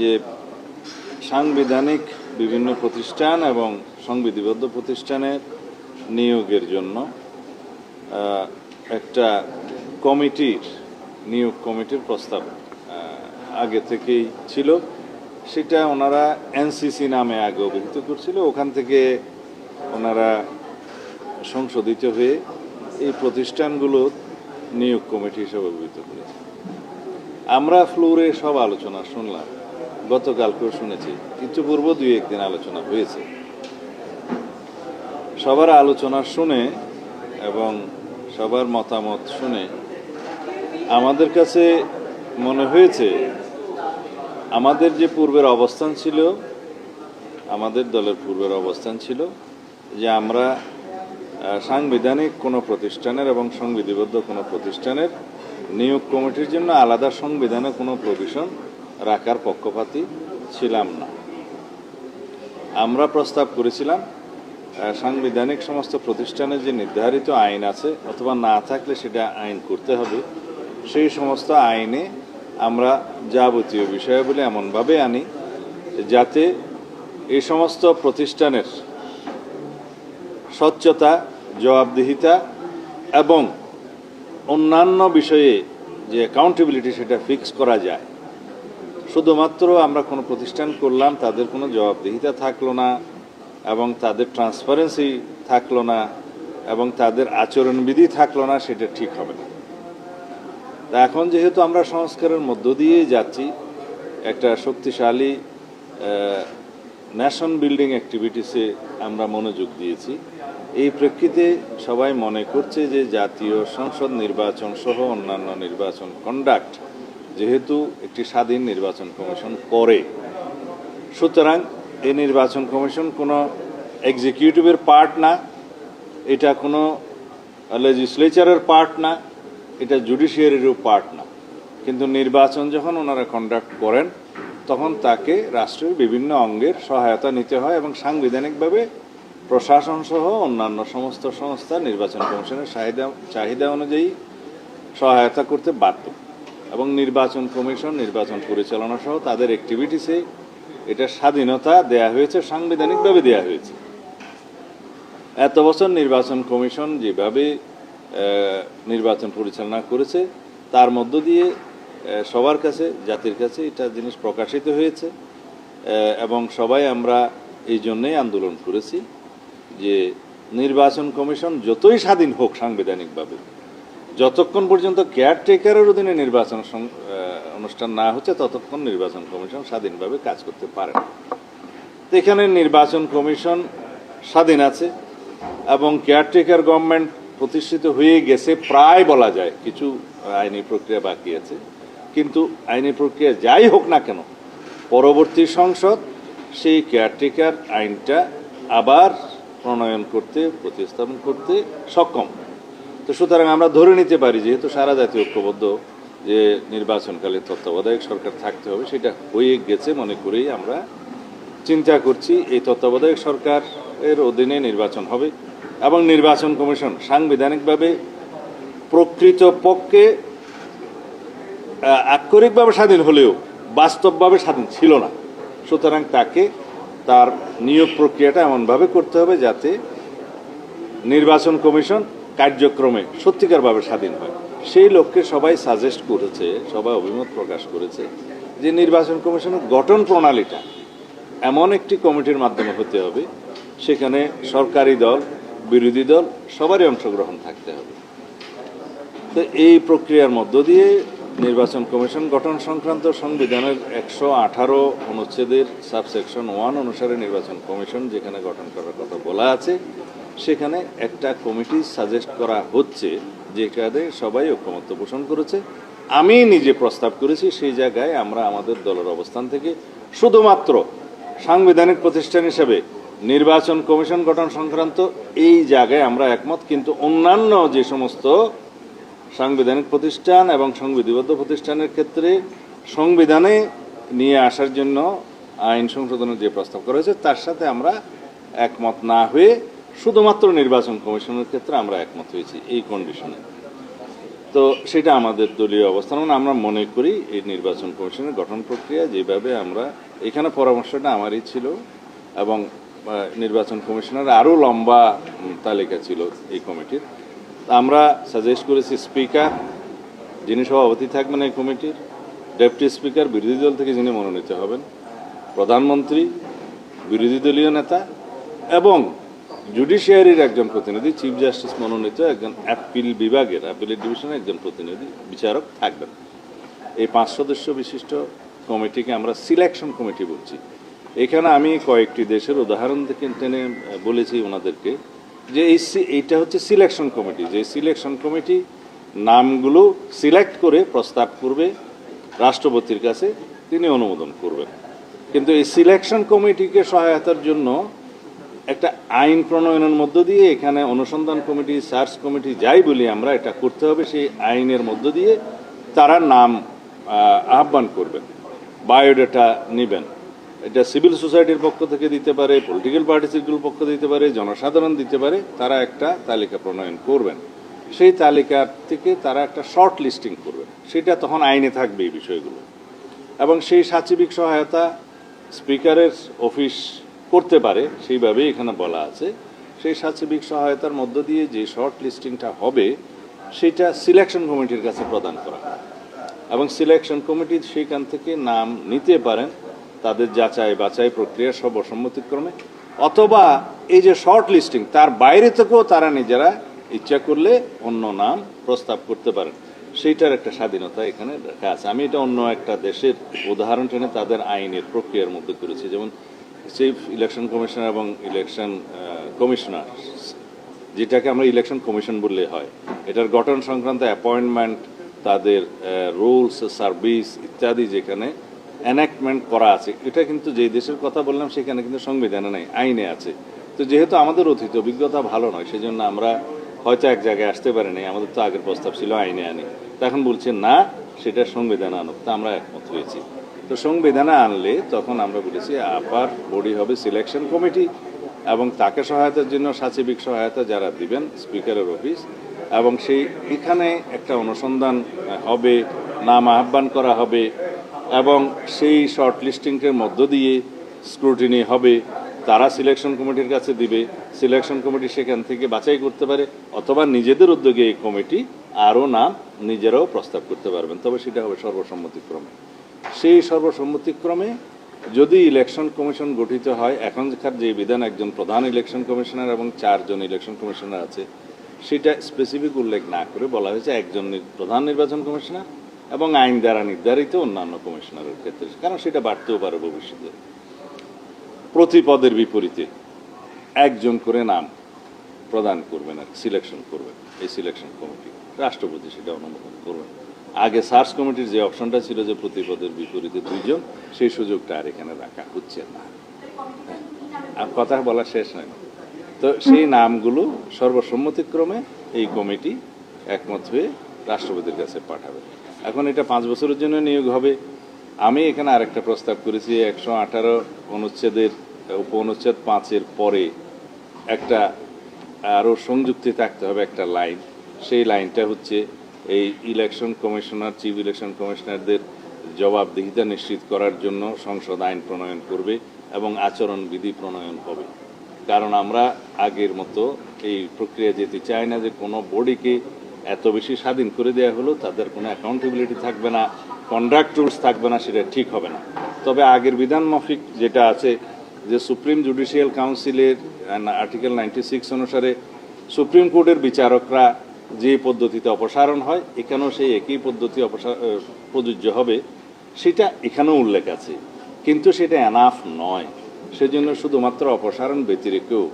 যে সাংবিধানিক বিভিন্ন প্রতিষ্ঠান এবং সংবিধিবদ্ধ প্রতিষ্ঠানের নিয়োগের জন্য একটা কমিটির নিয়োগ কমিটির প্রস্তাব আগে থেকেই ছিল। সেটা ওনারা এনসিসি নামে আগে অভিহিত করছিল। ওখান থেকে ওনারা সংশোধিত হয়ে এই প্রতিষ্ঠানগুলো নিয়োগ কমিটি হিসেবে অভিহিত করেছে। আমরা ফ্লোরে সব আলোচনা শুনলাম। গতকালকেও শুনেছি কিছু পূর্ব দুই একদিন আলোচনা হয়েছে। সবার আলোচনা শুনে এবং সবার মতামত শুনে আমাদের কাছে মনে হয়েছে, আমাদের যে পূর্বের অবস্থান ছিল, আমাদের দলের পূর্বের অবস্থান ছিল যে আমরা সাংবিধানিক কোনো প্রতিষ্ঠানের এবং সংবিধিবদ্ধ কোনো প্রতিষ্ঠানের নিয়োগ কমিটির জন্য আলাদা সংবিধানে কোনো প্রভিশন রাখার পক্ষপাতী ছিলাম না। আমরা প্রস্তাব করেছিলাম সাংবিধানিক সমস্ত প্রতিষ্ঠানে যে নির্ধারিত আইন আছে অথবা না থাকলে সেটা আইন করতে হবে, সেই সমস্ত আইনে আমরা যাবতীয় বিষয়াবলী এমনভাবে আনি যাতে এই সমস্ত প্রতিষ্ঠানের স্বচ্ছতা, জবাবদিহিতা এবং অন্যান্য বিষয়ে যে অ্যাকাউন্টেবিলিটি সেটা ফিক্স করা যায়। শুধুমাত্র আমরা কোনো প্রতিষ্ঠান করলাম, তাদের কোনো জবাবদিহিতা থাকল না এবং তাদের ট্রান্সপারেন্সি থাকল না এবং তাদের আচরণবিধি থাকল না, সেটা ঠিক হবে না। তা এখন যেহেতু আমরা সংস্কারের মধ্য দিয়ে যাচ্ছি, একটা শক্তিশালী ন্যাশন বিল্ডিং অ্যাক্টিভিটিসে আমরা মনোযোগ দিয়েছি। এই প্রেক্ষিতে সবাই মনে করছে যে জাতীয় সংসদ নির্বাচন সহ অন্যান্য নির্বাচন কন্ডাক্ট যেহেতু একটি স্বাধীন নির্বাচন কমিশন করে, সুতরাং এই নির্বাচন কমিশন কোনো এক্সিকিউটিভের পার্ট না, এটা কোনো লেজিসলেচারের পার্ট না, এটা জুডিশিয়ারিরও পার্ট না। কিন্তু নির্বাচন যখন ওনারা কন্ডাক্ট করেন, তখন তাকে রাষ্ট্রের বিভিন্ন অঙ্গের সহায়তা নিতে হয় এবং সাংবিধানিকভাবে প্রশাসন সহ অন্যান্য সমস্ত সংস্থা নির্বাচন কমিশনের চাহিদা চাহিদা অনুযায়ী সহায়তা করতে বাধ্য। এবং নির্বাচন কমিশন, নির্বাচন পরিচালনা সহ তাদের অ্যাক্টিভিটিসে এটা স্বাধীনতা দেয়া হয়েছে, সাংবিধানিকভাবে দেয়া হয়েছে। এত বছর নির্বাচন কমিশন যেভাবে নির্বাচন পরিচালনা করেছে, তার মধ্য দিয়ে সবার কাছে, জাতির কাছে এটা জিনিস প্রকাশিত হয়েছে এবং সবাই আমরা এই জন্যই আন্দোলন করেছি যে নির্বাচন কমিশন যতই স্বাধীন হোক সাংবিধানিকভাবে যতক্ষণ পর্যন্ত কেয়ারটেকারের অধীনে নির্বাচন অনুষ্ঠান না হচ্ছে, ততক্ষণ নির্বাচন কমিশন স্বাধীনভাবে কাজ করতে পারে। তো এখানে নির্বাচন কমিশন স্বাধীন আছে এবং কেয়ারটেকার গভর্নমেন্ট প্রতিষ্ঠিত হয়ে গেছে প্রায় বলা যায়। কিছু আইনি প্রক্রিয়া বাকি আছে। কিন্তু আইনি প্রক্রিয়া যাই হোক না কেন, পরবর্তী সংসদ সেই কেয়ারটেকার আইনটা আবার প্রণয়ন করতে, প্রতিস্থাপন করতে সক্ষম। তো সুতরাং আমরা ধরে নিতে পারি যেহেতু সারা জাতীয় ঐক্যবদ্ধ যে নির্বাচনকালে তত্ত্বাবধায়ক সরকার থাকতে হবে সেটা হয়ে গেছে মনে করেই আমরা চিন্তা করছি। এই তত্ত্বাবধায়ক সরকার এর অধীনে নির্বাচন হবে এবং নির্বাচন কমিশন সাংবিধানিকভাবে প্রকৃতপক্ষে আহ, আক্ষরিকভাবে স্বাধীন হলেও বাস্তবভাবে স্বাধীন ছিল না। সুতরাং তাকে তার নিয়োগ প্রক্রিয়াটা এমনভাবে করতে হবে যাতে নির্বাচন কমিশন কার্যক্রমে সত্যিকারভাবে স্বাধীন হয়। সেই লক্ষ্যে সবাই সাজেস্ট করেছে, সবাই অভিমত প্রকাশ করেছে যে নির্বাচন কমিশনের গঠন প্রণালীটা এমন একটি কমিটির মাধ্যমে হতে হবে, সেখানে সরকারি দল, বিরোধী দল, সবারই অংশগ্রহণ থাকতে হবে। তো এই প্রক্রিয়ার মধ্য দিয়ে নির্বাচন কমিশন গঠন সংক্রান্ত সংবিধানের একশো আঠারো অনুচ্ছেদের সাবসেকশন ওয়ান অনুসারে নির্বাচন কমিশন যেখানে গঠন করার কথা বলা আছে সেখানে একটা কমিটি সাজেস্ট করা হচ্ছে যেখানে সবাই ঐক্যমত্য পোষণ করেছে। আমি নিজে প্রস্তাব করেছি, সেই জায়গায় আমরা আমাদের দলের অবস্থান থেকে শুধুমাত্র সাংবিধানিক প্রতিষ্ঠান হিসেবে নির্বাচন কমিশন গঠন সংক্রান্ত এই জায়গায় আমরা একমত, কিন্তু অন্যান্য যে সমস্ত সাংবিধানিক প্রতিষ্ঠান এবং সংবিধিবদ্ধ প্রতিষ্ঠানের ক্ষেত্রে সংবিধানে নিয়ে আসার জন্য আইন সংশোধনের যে প্রস্তাব করা হয়েছে, তার সাথে আমরা একমত না হয়ে শুধুমাত্র নির্বাচন কমিশনের ক্ষেত্রে আমরা একমত হয়েছি এই কন্ডিশনে তো সেটা আমাদের দলীয় অবস্থান। মানে আমরা মনে করি এই নির্বাচন কমিশনের গঠন প্রক্রিয়া যেভাবে আমরা, এখানে পরামর্শটা আমারই ছিল এবং নির্বাচন কমিশনের আরও লম্বা তালিকা ছিল এই কমিটির। আমরা সাজেস্ট করেছি স্পিকার যিনি সভাপতি থাকবেন এই কমিটির ডেপুটি স্পিকার বিরোধী দল থেকে যিনি মনোনীত হবেন, প্রধানমন্ত্রী, বিরোধী দলীয় নেতা এবং জুডিশিয়ারির একজন প্রতিনিধি চিফ জাস্টিস মনোনীত একজন অ্যাপিল বিভাগের অ্যাপিলেট ডিভিশনের একজন প্রতিনিধি, বিচারক থাকবেন। এই পাঁচ সদস্য বিশিষ্ট কমিটিকে আমরা সিলেকশন কমিটি বলছি। এখানে আমি কয়েকটি দেশের উদাহরণ থেকে টেনে বলেছি ওনাদেরকে যে এই এইটা হচ্ছে সিলেকশন কমিটি যে সিলেকশন কমিটি নামগুলো সিলেক্ট করে প্রস্তাব করবে, রাষ্ট্রপতির কাছে তিনি অনুমোদন করবেন। কিন্তু এই সিলেকশন কমিটিকে সহায়তার জন্য একটা আইন প্রণয়নের মধ্য দিয়ে এখানে অনুসন্ধান কমিটি, সার্চ কমিটি যাই বলি আমরা, এটা করতে হবে, সেই আইনের মধ্য দিয়ে তারা নাম আহ্বান করবেন, বায়োডাটা নেবেন। এটা সিভিল সোসাইটির পক্ষ থেকে দিতে পারে, পলিটিক্যাল পার্টিসিগুলোর পক্ষ দিতে পারে, জনসাধারণ দিতে পারে, তারা একটা তালিকা প্রণয়ন করবেন। সেই তালিকা থেকে তারা একটা শর্ট লিস্টিং করবেন। সেটা তখন আইনে থাকবে এই বিষয়গুলো। এবং সেই সাচিবিক সহায়তা স্পিকারের অফিস করতে পারে, সেইভাবেই এখানে বলা আছে। সেই সাচিবিক সহায়তার মধ্য দিয়ে যে শর্ট লিস্টিংটা হবে, সেটা সিলেকশন কমিটির কাছে প্রদান করা হয়। এবং সিলেকশন কমিটি সেইখান থেকে নাম নিতে পারেন তাদের যাচাই বাছাই প্রক্রিয়া সর্বসম্মতিক্রমে অথবা এই যে শর্ট লিস্টিং, তার বাইরে থেকেও তারা নিজেরা ইচ্ছা করলে অন্য নাম প্রস্তাব করতে পারেন। সেইটার একটা স্বাধীনতা এখানে রাখা আছে। আমি এটা অন্য একটা দেশের উদাহরণ টেনে তাদের আইনের প্রক্রিয়ার মধ্যে করেছি যেমন চিফ ইলেকশন কমিশনার এবং ইলেকশন কমিশনার যেটাকে আমরা ইলেকশন কমিশন বললে হয়। এটার গঠন সংক্রান্ত অ্যাপয়েন্টমেন্ট তাদের রুলস সার্ভিস ইত্যাদি যেখানে এনাক্টমেন্ট করা আছে। এটা কিন্তু যে দেশের কথা বললাম, সেখানে কিন্তু সংবিধানে নেই, আইনে আছে। তো যেহেতু আমাদের অতীত অভিজ্ঞতা ভালো নয় সেই জন্য আমরা হয়তো এক জায়গায় আসতে পারিনি, আমাদের তো আগের প্রস্তাব ছিল আইনে আনি তো এখন বলছে না, সেটা সংবিধানে আনুক। তা আমরা একমত হয়েছি। তো সংবিধানে আনলে তখন আমরা বলেছি আপার বডি হবে সিলেকশন কমিটি এবং তাকে সহায়তার জন্য সাচিবিক সহায়তা যারা দিবেন স্পিকারের অফিস এবং সেই এখানে একটা অনুসন্ধান হবে, নাম আহ্বান করা হবে এবং সেই শর্ট লিস্টিংয়ের মধ্য দিয়ে স্ক্রুটিনি হবে, তারা সিলেকশন কমিটির কাছে দিবে সিলেকশন কমিটি সেখান থেকে বাছাই করতে পারে অথবা নিজেদের উদ্যোগে এই কমিটি আরও নাম নিজেরাও প্রস্তাব করতে পারবেন। তবে সেটা হবে সর্বসম্মতিক্রমে। সেই সর্বসম্মতিক্রমে যদি ইলেকশন কমিশন গঠিত হয়, এখনকার যে বিধান একজন প্রধান ইলেকশন কমিশনার এবং চারজন ইলেকশন কমিশনার আছে, সেটা স্পেসিফিক উল্লেখ না করে বলা হয়েছে একজন প্রধান নির্বাচন কমিশনার এবং আইন দ্বারা নির্ধারিত অন্যান্য কমিশনারের ক্ষেত্রে, কারণ সেটা বাড়তেও পারে ভবিষ্যতে। প্রতি পদের বিপরীতে একজন করে নাম প্রদান করবেন আর সিলেকশন করবেন, এই সিলেকশন কমিটি রাষ্ট্রপতি সেটা অনুমোদন করবেন। আগে সার্চ কমিটির যে অপশনটা ছিল যে প্রতিপদের বিপরীতে দুইজন, সেই সুযোগটা আর এখানে রাখা হচ্ছে না। আর কথা বলা শেষ নয় তো সেই নামগুলো সর্বসম্মতিক্রমে এই কমিটি একমত হয়ে রাষ্ট্রপতির কাছে পাঠাবে। এখন এটা পাঁচ বছরের জন্য নিয়োগ হবে। আমি এখানে আরেকটা প্রস্তাব করেছি, একশো আঠারো অনুচ্ছেদের, উপ অনুচ্ছেদ পাঁচের পরে একটা আরও সংযুক্তি থাকতে হবে একটা লাইন। সেই লাইনটা হচ্ছে এই ইলেকশন কমিশনার চিফ ইলেকশন কমিশনারদের জবাবদিহিতা নিশ্চিত করার জন্য সংসদ আইন প্রণয়ন করবে এবং আচরণবিধি প্রণয়ন হবে। কারণ আমরা আগের মতো এই প্রক্রিয়া যেতে চাই না যে কোনো বডিকে এত বেশি স্বাধীন করে দেওয়া হলো, তাদের কোনো অ্যাকাউন্টেবিলিটি থাকবে না কন্ডাক্ট রুলস থাকবে না, সেটা ঠিক হবে না। তবে আগের বিধান মাফিক যেটা আছে যে সুপ্রিম জুডিশিয়াল কাউন্সিলের আর্টিকেল নাইনটি সিক্স অনুসারে সুপ্রিম কোর্টের বিচারকরা যে পদ্ধতিতে অপসারণ হয়, এখানেও সেই একই পদ্ধতি অপসার প্রযোজ্য হবে। সেটা এখানেও উল্লেখ আছে, কিন্তু সেটা এনাফ নয়। সেজন্য শুধুমাত্র অপসারণ ব্যতিরেকেও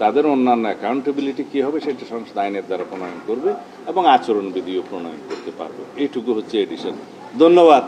তাদের অন্যান্য অ্যাকাউন্টেবিলিটি কী হবে সেটা সংস্থা আইনের দ্বারা প্রণয়ন করবে এবং আচরণবিধিও প্রণয়ন করতে পারবে। এইটুকু হচ্ছে এডিশন ধন্যবাদ।